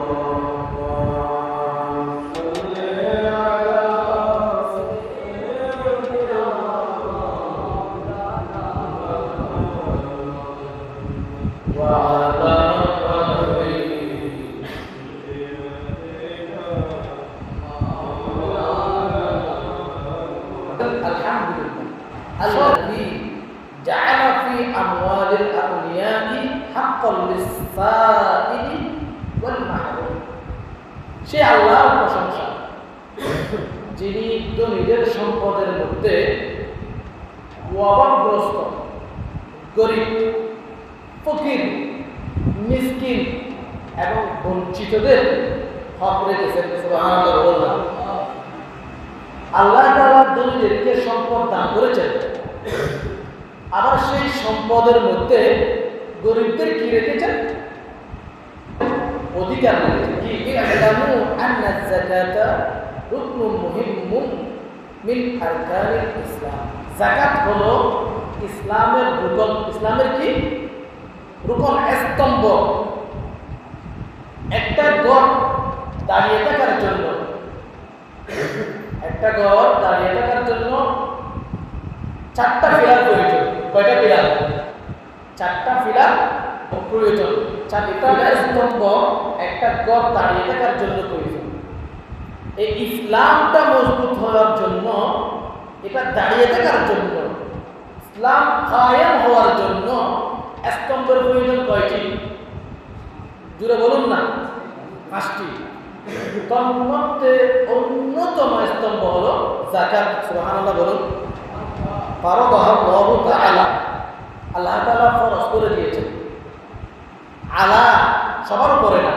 you সে আল্লাহর প্রশংসা। যিনি তো নিজের সম্পদের মধ্যে অভাবগ্রস্ত, গরিব, ফকির, মিসকিন এবং বঞ্চিতদের হক রেখেছেন আল্লাহ তাআলা ধনীদেরকে সম্পদ দান করেছেন। আবার সেই সম্পদের মধ্যে গরিবদের কি রেখেছেন? অধিকার কি ইলামু আন্না যাকাতা রুকনুম মুহিম্মুন মিন আরকানিল ইসলাম। যাকাত হলো ইসলামের রুকন, ইসলামের কি? রুকন, স্তম্ভ। একটা ঘর দাঁড়িয়ে থাকার জন্য। একটা ঘর দাঁড়িয়ে থাকার জন্য চারটা পিলার প্রয়োজন। কয়টা পিলার? চারটা পিলার প্রয়োজন চারটা স্তম্ভ একটা ঘর দাঁড়িয়ে থাকার জন্য প্রয়োজন। এই ইসলামটা মজবুত হওয়ার জন্য, এটা দাঁড়িয়ে থাকার জন্য, ইসলাম কায়েম হওয়ার জন্য স্তম্ভের প্রয়োজন কয়টি? জুড়ে বলুন না। পাঁচটি। তন্মধ্যে অন্যতম স্তম্ভ হল জাকাত সুবহানাল্লাহ বলুন। ফারাদাহ আল্লাহু আল্লাহ তাআলা ফরজ করে সবার উপরে না।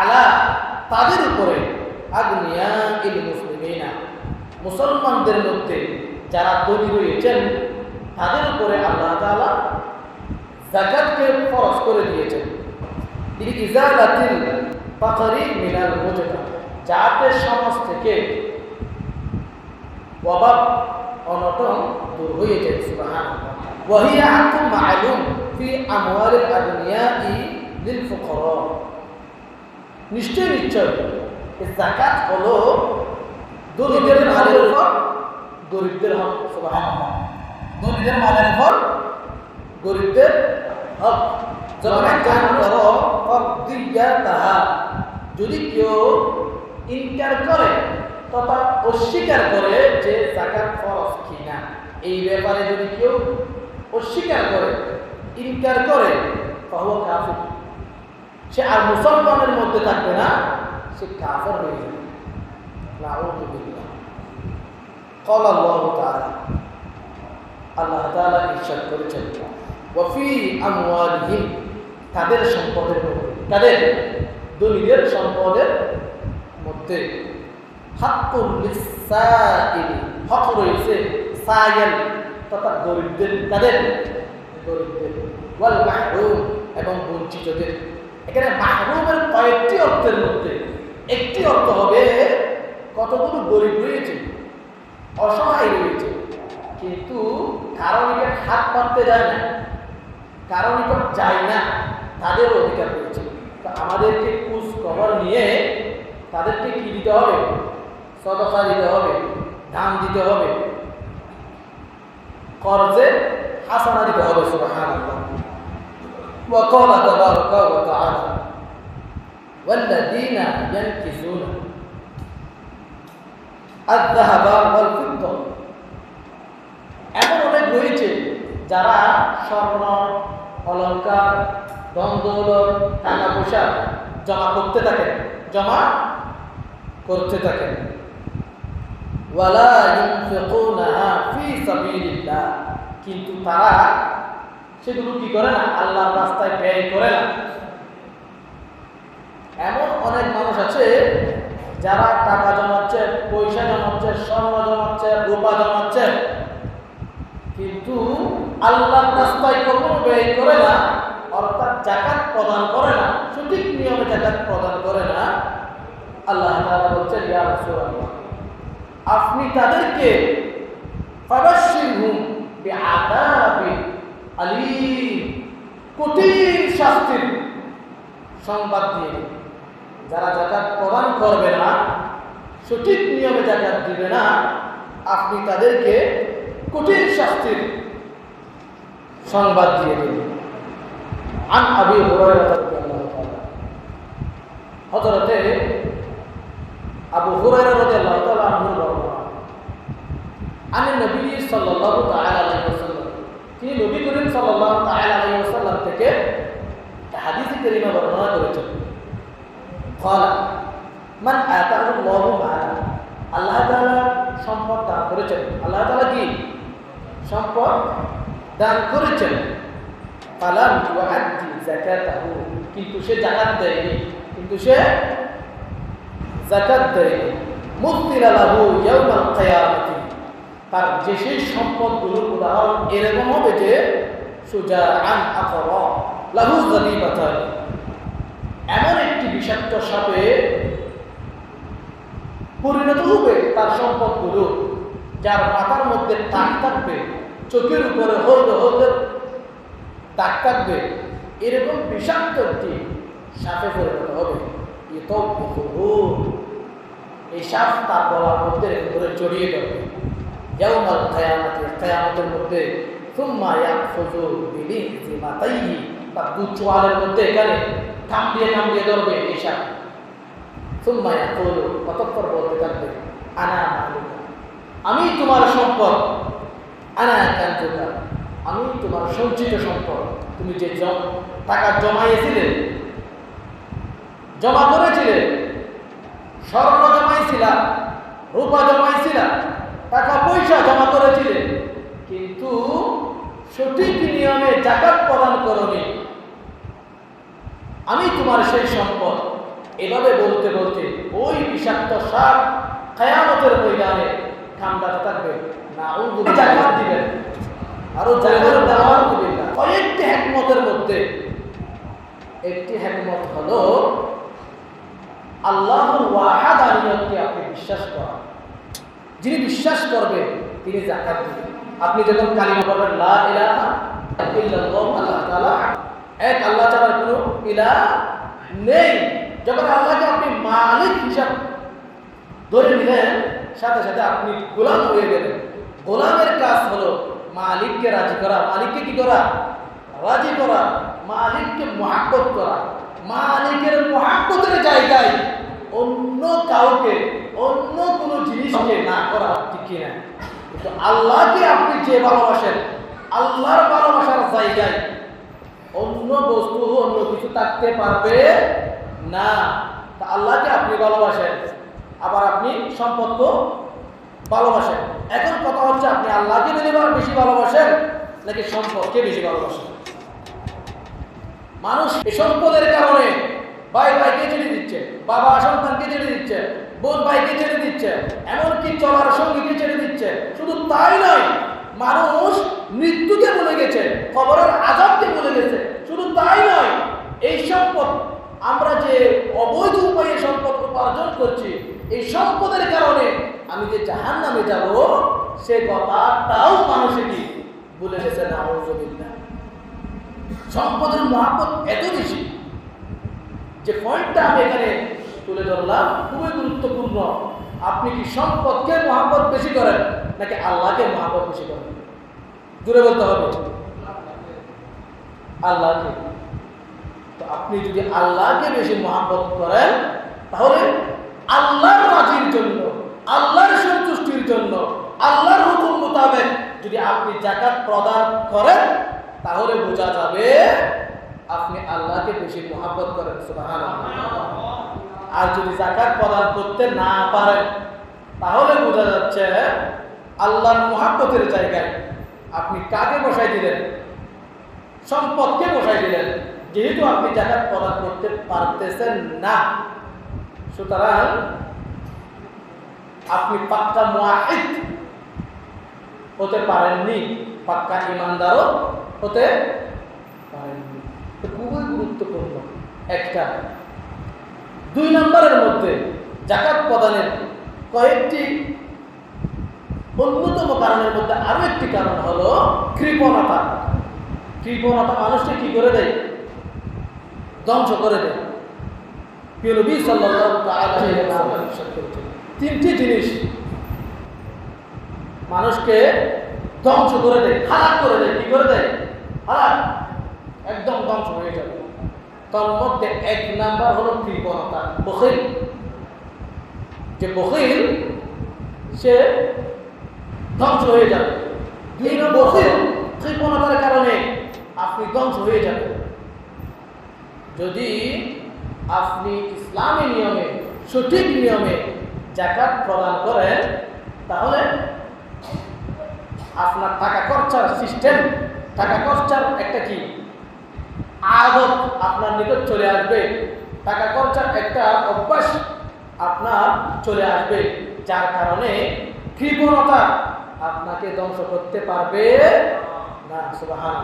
আলা তাদের উপরে। আগ্নিয়া মুসলমানদের মধ্যে যারা তৈরি রয়েছেন, তাদের উপরে আল্লাহ তালা জাকাতকে ফরস করে দিয়েছেন। তিনি ইজালাতিল পাথরি মিনাল মোজেনা যাতে সমাজ থেকে অভাব, অনটন দূর হয়ে যায় সুবাহান ওয়াহিয়া আকুম মালুম ফি আমওয়ালিল দিল ফকর নিশ্চয় জাকাত হলো দরিদ্রের মালের উপর, গরিবদের হক দরিদ্রের মালের উপর, গরিবদের হক। যখন তাহা। যদি কেউ ইনকার করে, তথা অস্বীকার করে যে জাকাত ফরজ কিনা, এই ব্যাপারে যদি কেউ অস্বীকার করে, ইনকার করে, তাহলে সে আর মুসলমানের মধ্যে থাকবে না সে কাফের হয়ে যাবে নাউযুবিল্লাহ قال الله تعالى আল্লাহ তাআলা ইরশাদ করেছেন ওয়াফি আমওয়ালিহিম তাদের সম্পদের মধ্যে তাদের দলিলের সম্পদের মধ্যে হাক্কুল লিসাইলি হক রয়েছে সাইল তথা গরিবদের তাদের গরিবদের ওয়াল মাহরুম এবং বঞ্চিতদের এখানে মাহরুমের কয়েকটি অর্থের মধ্যে একটি অর্থ হবে কতগুলো গরিব রয়েছে, অসহায় রয়েছে, কিন্তু কারও নিকট হাত পাততে যায় না, কারও নিকট যায় না, তাদের অধিকার রয়েছে। তো আমাদেরকে কুচ কভার নিয়ে তাদেরকে কি দিতে হবে? সদকা দিতে হবে দাম দিতে হবে, কর্জে হাসানা দিতে হবে, সুবহানাল্লাহ। وقال تبارك وتعالى والذين ينكثون الذهب والفضة এমন অনেক রয়েছে যারা স্বর্ণ অলঙ্কার দ্বন্দ্বলত টাকা পয়সা জমা করতে থাকেন জমা করতে থাকেন ওয়ালা ইউনফিকুনাহা ফি সাবিলিল্লাহ কিন্তু তারা সেগুলো কি করে না? আল্লাহর রাস্তায় ব্যয় করে না। এমন অনেক মানুষ আছে, যারা টাকা জমাচ্ছে, পয়সা জমাচ্ছে, স্বর্ণ জমাচ্ছে, রূপা জমাচ্ছে। কিন্তু আল্লাহর রাস্তায় কখনো ব্যয় করে না, অর্থাৎ জাকাত প্রদান করে না, সঠিক নিয়মে জাকাত প্রদান করে না। আল্লাহ ইয়া রাসূলুল্লাহ, আপনি তাদেরকে আলীম কঠিন শাস্তির সংবাদ দিয়ে দিন। যারা জাকাত প্রদান করবে না সঠিক নিয়মে জাকাত দিবে না আপনি তাদেরকে কঠিন শাস্তির সংবাদ দিয়ে দিবেন عن أبي هريرة رضي الله تعالى حضرت أبو هريرة رضي الله تعالى عنه বর্ণনা عن النبي صلى الله تعالى عليه وسلم তিনি নবী করিম সাল্লাল্লাহু তাআলা আলাইহি ওয়াসাল্লাম থেকে হাদিস কারীমা বর্ণনা করেছেন قال من آتاه الله مالا আল্লাহ তাআলা সম্পদ দান করেছেন আল্লাহ তাআলা কি সম্পদ দান করেছেন ফালাম ইউআদ্দি যাকাতাহু কিন্তু সে যাকাত দেয়নি কিন্তু সে যাকাত দেয়নি মুক্তিরা লাহু ইয়াউমাল কিয়ামাতি তার সেই সম্পদগুলোর উদাহরণ এরকম হবে যে সুজা আন আকর, লাহু এমন একটি বিষাক্ত সাপে পরিণত হবে তার সম্পদগুলো, যার মাথার মধ্যে টাক থাকবে, চোখের উপরে হলদে হলদে দাগ থাকবে। এরকম বিষাক্ত একটি সাপে পরিণত হবে। এই সাপ তার গলার মধ্যে করে জড়িয়ে ধরবে। ইয়াউমাল কিয়ামতি কিয়ামতের মধ্যে সুম্মা ইয়াখুযু বিলিহতিমাতাইহি তার দু চোয়ালের মধ্যে এখানে কামড়িয়ে কামড়িয়ে ধরবে সাপ সুম্মা ইয়াকুলু অতঃপর বলতে থাকবে আনা আমি তোমার সম্পদ আনা কান্তুকা আমি তোমার সঞ্চিত সম্পদ তুমি যে টাকা জমাইয়েছিলে জমা করেছিলে। স্বর্ণ জমাইছিলা। রূপা জমাইছিলা। টাকা পয়সা জমা করেছিলে কিন্তু সঠিক নিয়মে জাকাত প্রদান করনি। আমি তোমার সেই সম্পদ। এভাবে বলতে বলতে ওই বিষাক্ত সাপ খায়ামতের ময়দানে ঠান্ডাতে থাকবে। না ও জাকাত দিবেন। আরও জায়গার দেওয়ার কয়েকটি হ্যাকমতের মধ্যে একটি হ্যাকমত হলো আল্লাহর ওয়াহাদানিয়তকে আপনি বিশ্বাস করেন। যিনি বিশ্বাস করবে, তিনি জাকাত দিবেন আপনি যখন কালিমা পড়বেন, লা ইলাহা আল্লাহ তাআলা এক আল্লাহ ছাড়া কোনো ইলাহ নেই। যখন আল্লাহকে আপনি মালিক হিসাব ধরে নিলেন, সাথে সাথে আপনি গোলাম হয়ে গেলেন। গোলামের কাজ হলো মালিককে রাজি করা, মালিককে কি করা? রাজি করা, মালিককে মহাব্বত করা। মালিকের মহাব্বতের জায়গায় অন্য কাউকে, অন্য কোনো জিনিসকে না করা ঠিক কিনা কিন্তু আল্লাহকে আপনি যে ভালোবাসেন, আল্লাহর ভালোবাসার জায়গায় অন্য বস্তু, অন্য কিছু থাকতে পারবে না। তা আল্লাহকে আপনি ভালোবাসেন, আবার আপনি সম্পর্ক ভালোবাসেন। এখন কথা হচ্ছে, আপনি আল্লাহকে বেশি বেশি ভালোবাসেন, নাকি সম্পদকে বেশি ভালোবাসেন? মানুষ এই সম্পদের কারণে ভাই ভাইকে ছেড়ে দিচ্ছে, বাবা সন্তানকে ছেড়ে দিচ্ছে, বোন ভাইকে ছেড়ে দিচ্ছে, এমনকি চলার সঙ্গীকে ছেড়ে দিচ্ছে। শুধু তাই নয়, মানুষ মৃত্যুকে বলে গেছে খবরের আজাবকে বলে গেছে। শুধু তাই নয়, এই সম্পদ, আমরা যে অবৈধ উপায়ে সম্পদ উপার্জন করছি, এই সম্পদের কারণে আমি যে জাহান নামে যাব, সে কথাটাও মানুষে কি বলে গেছে? না সম্পদের মহাপত এত বেশি। যে পয়েন্টটা আমি এখানে তুলে ধরলাম, খুবই গুরুত্বপূর্ণ। আপনি কি সম্পদকে মহাপত বেশি করেন, নাকি আল্লাহকে মহাপত বেশি করেন? দূরে বলতে হবে। আল্লাহকে। তো আপনি যদি আল্লাহকে বেশি মহাব্বত করেন, তাহলে আল্লাহর রাজির জন্য, আল্লাহর সন্তুষ্টির জন্য, আল্লাহর হুকুম মোতাবেক যদি আপনি জাকাত প্রদান করেন, তাহলে বোঝা যাবে আপনি আল্লাহকে বেশি মহাব্বত করেন, সুবহানাল্লাহ। আর যদি জাকাত প্রদান করতে না পারেন, তাহলে বোঝা যাচ্ছে আল্লাহর মহাব্বতের জায়গায় আপনি কাকে বসাই দিলেন? সম্পদকে বসাই দিলেন। যেহেতু আপনি জাকাত প্রদান করতে পারতেছেন না, সুতরাং আপনি পাক্কা মুআহিদ হতে পারেননি, পাক্কা ইমানদারও হতে পারেননি। খুবই গুরুত্বপূর্ণ। একটা। দুই নম্বরের মধ্যে জাকাত প্রদানের কয়েকটি অন্যতম কারণের মধ্যে আরও একটি কারণ হলো কৃপণতা। কৃপণতা মানুষকে কি করে দেয়? ধ্বংস করে দেয়। করেছেন তিনটি জিনিস মানুষকে ধ্বংস করে দেয় হালাক করে দেয়, কি করে দেয়? হালাক একদম ধ্বংস হয়ে যাবে। তার মধ্যে এক নাম্বার হলো কৃপণতা, বখিল। যে বখিল, সে ধ্বংস হয়ে যাবে। দুই নম্বর বখিল কৃপণতার কারণে আপনি ধ্বংস হয়ে যাবেন। যদি আপনি ইসলামী নিয়মে, সঠিক নিয়মে জাকাত প্রদান করেন, তাহলে আপনার টাকা খরচার সিস্টেম টাকা খরচার একটা কি? আদত আপনার নিকট চলে আসবে। টাকা খরচার একটা অভ্যাস আপনার চলে আসবে। যার কারণে কৃপণতা আপনাকে ধ্বংস করতে পারবে না সুবাহান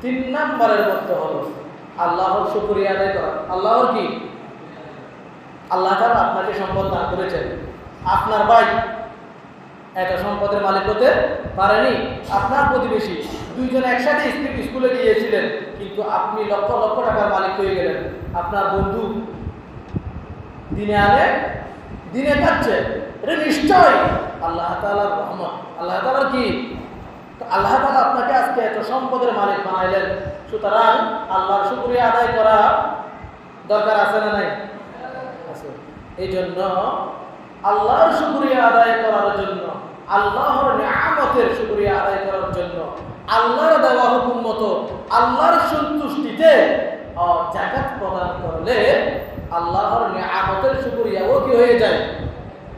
তিন নম্বরের মধ্যে হলো, আল্লাহর শুকরিয়া আদায় করা। আল্লাহর কি? আল্লাহ তাআলা আপনাকে সম্পদ দান করেছেন। আপনার ভাই এত সম্পদের মালিক হতে পারেনি। আপনার প্রতিবেশী দুইজন একসাথে স্কুল- গিয়েছিলেন কিন্তু আপনি লক্ষ লক্ষ টাকার মালিক হয়ে গেলেন। আপনার বন্ধু দিনে আনে, দিনে যাচ্ছে এটা নিশ্চয় আল্লাহ তাআলার রহমত। আল্লাহ তাআলার কি? আল্লাহ তালা আপনাকে আজকে এত সম্পদের মালিক বানাইলেন। সুতরাং আল্লাহর শুকরিয়া আদায় করা দরকার আছে না নাই? আছে। এই জন্য আল্লাহর শুকরিয়া আদায় করার জন্য আল্লাহর নিয়ামতের আল্লাহর দেওয়া হুকুম মতো আল্লাহর সন্তুষ্টিতে জাকাত প্রদান করলে আল্লাহর নিয়ামতের শুকরিয়াও কি হয়ে যায়?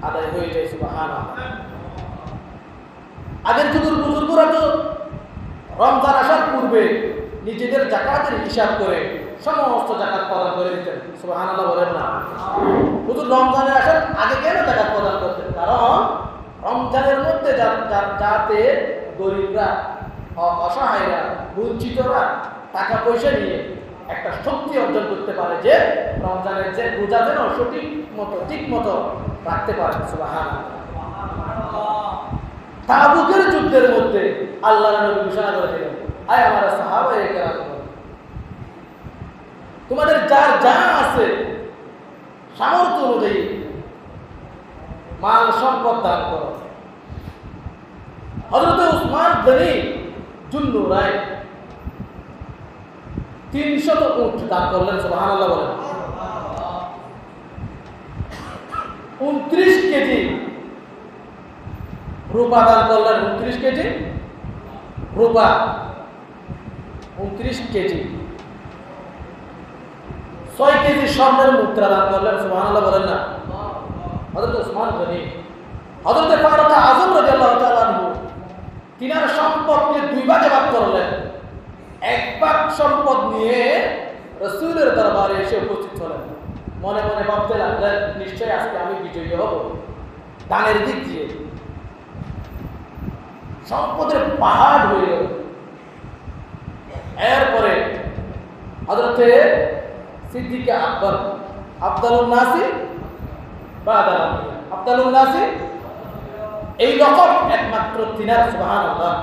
আদায় হয়ে যায়, সুবহানাল্লাহ। আগের যুগের বুজুর্গরা তো রমজান আসার পূর্বে নিজেদের জাকাতের হিসাব করে সমস্ত জাকাত প্রদান করে দিতেন। সুবহানাল্লাহ বলেন না। হুজুর, রমজানে আসার আগে কেন জাকাত প্রদান করতেন? কারণ রমজানের মধ্যে যাতে গরিবরা অসহায়রা, বঞ্চিতরা টাকা পয়সা নিয়ে একটা শক্তি অর্জন করতে পারে যে রমজানের যে রোজা যেন সঠিক মতো, ঠিক মতো রাখতে পারে। তাবুকের যুদ্ধের মধ্যে আল্লাহ নবী ঘোষণা করে দিলেন আয় আমার সাহাবা কেরাম, তোমাদের যার যা আছে সামর্থ্য অনুযায়ী মাল সম্পদ দান করো। হজরত উসমান গনি জুন্নু রায়। তিনশত উঠ দান করলেন আল্লাহ বলেন। উনত্রিশ কেজি রূপা দান করলেন, উনত্রিশ কেজি রূপা। উনত্রিশ কেজি। ছয় কেজি স্বর্ণের মুদ্রা দান করলেন, সুবহানাল্লাহ বলেন না হযরত ওসমান গনি হযরত ফারুক আযম রাদিয়াল্লাহু তাআলা আনহু তিনার সম্পদকে দুই ভাগে ভাগ করলেন এক ভাগ সম্পদ নিয়ে রাসূলের দরবারে এসে উপস্থিত হলেন। মনে মনে ভাবতে লাগলেন, নিশ্চয়ই আজকে আমি বিজয়ী হব। দানের দিক দিয়ে। সম্পদের পাহাড় হয়ে এরপরে হজরতে সিদ্দিকে আকবর আবদালুল নাসি বা আবদালুল নাসি, এই রকম একমাত্র তিনার সুবাহান আল্লাহ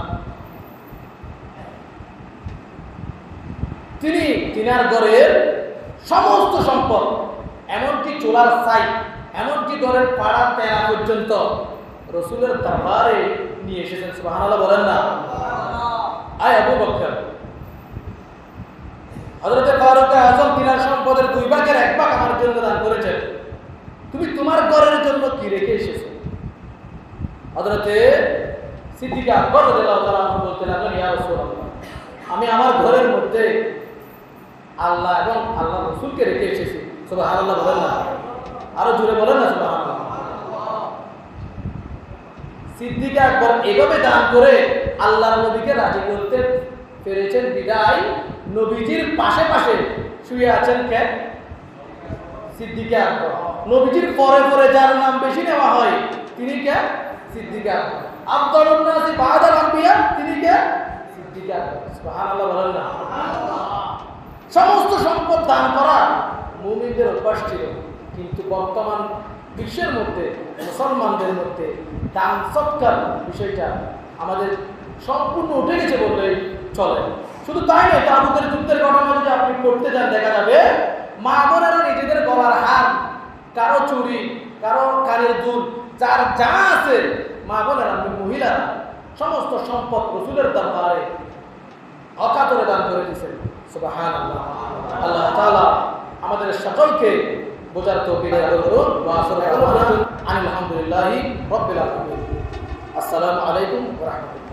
তিনি তিনার ঘরের সমস্ত সম্পদ, এমনকি চোলার সাই এমনকি ঘরের পাড়া তেনা পর্যন্ত রসুলের দরবারে নিয়ে এসেছেন। সুবহানাল্লাহ, বলেন না। আয় আবু বকর। হযরতে ফারুক আযম তিনার সম্পদের দুই ভাগের এক ভাগ আমার জন্য দান করেছেন। তুমি তোমার ঘরের জন্য কি রেখে এসেছ? হযরতে সিদ্দিক আকবর বলতে লাগলেন, ইয়া রাসূলুল্লাহ, আমি আমার ঘরের মধ্যে আল্লাহ এবং আল্লাহ রসুলকে রেখে এসেছি। সুবহানাল্লাহ বলেন না। আরও জোরে বলেন না, সুবহানাল্লাহ। সিদ্দিক আকবর এভাবে দান করে আল্লাহর নবীকে রাজি করতে পেরেছেন। বিদায় নবীজির পাশে পাশে শুয়ে আছেন কে? সিদ্দিক আকবর। নবীজির পরে পরে যার নাম বেশি নেওয়া হয়, তিনি কে? সিদ্দিক আকবর। আব্দুল আম্বিয়া, তিনি কে? সিদ্দিক আকবর। সুবহানাল্লাহ বলেন না। সমস্ত সম্পদ দান করা মুমিনদের অভ্যাস ছিল। কিন্তু বর্তমান বিশ্বের মধ্যে, মুসলমানদের মধ্যে দান সৎকার বিষয়টা আমাদের সম্পূর্ণ উঠে গেছে বললেই চলে। শুধু তাই নয় তাদের যুদ্ধের ঘটনা যদি আপনি করতে যান, দেখা যাবে মা বোনেরা নিজেদের গলার হার, কারও চুরি, কারও কানের দুধ যার যা আছে মা বোনেরা আপনি মহিলারা সমস্ত সম্পদ রসুলের দরবারে অকাতরে দান করে দিয়েছেন। আল্লাহ তালা আমাদের সকলকে বোঝার তো করুন আলহামদুলিল্লাহ রবিল আসসালামু আলাইকুম রহমতুল্লাহ।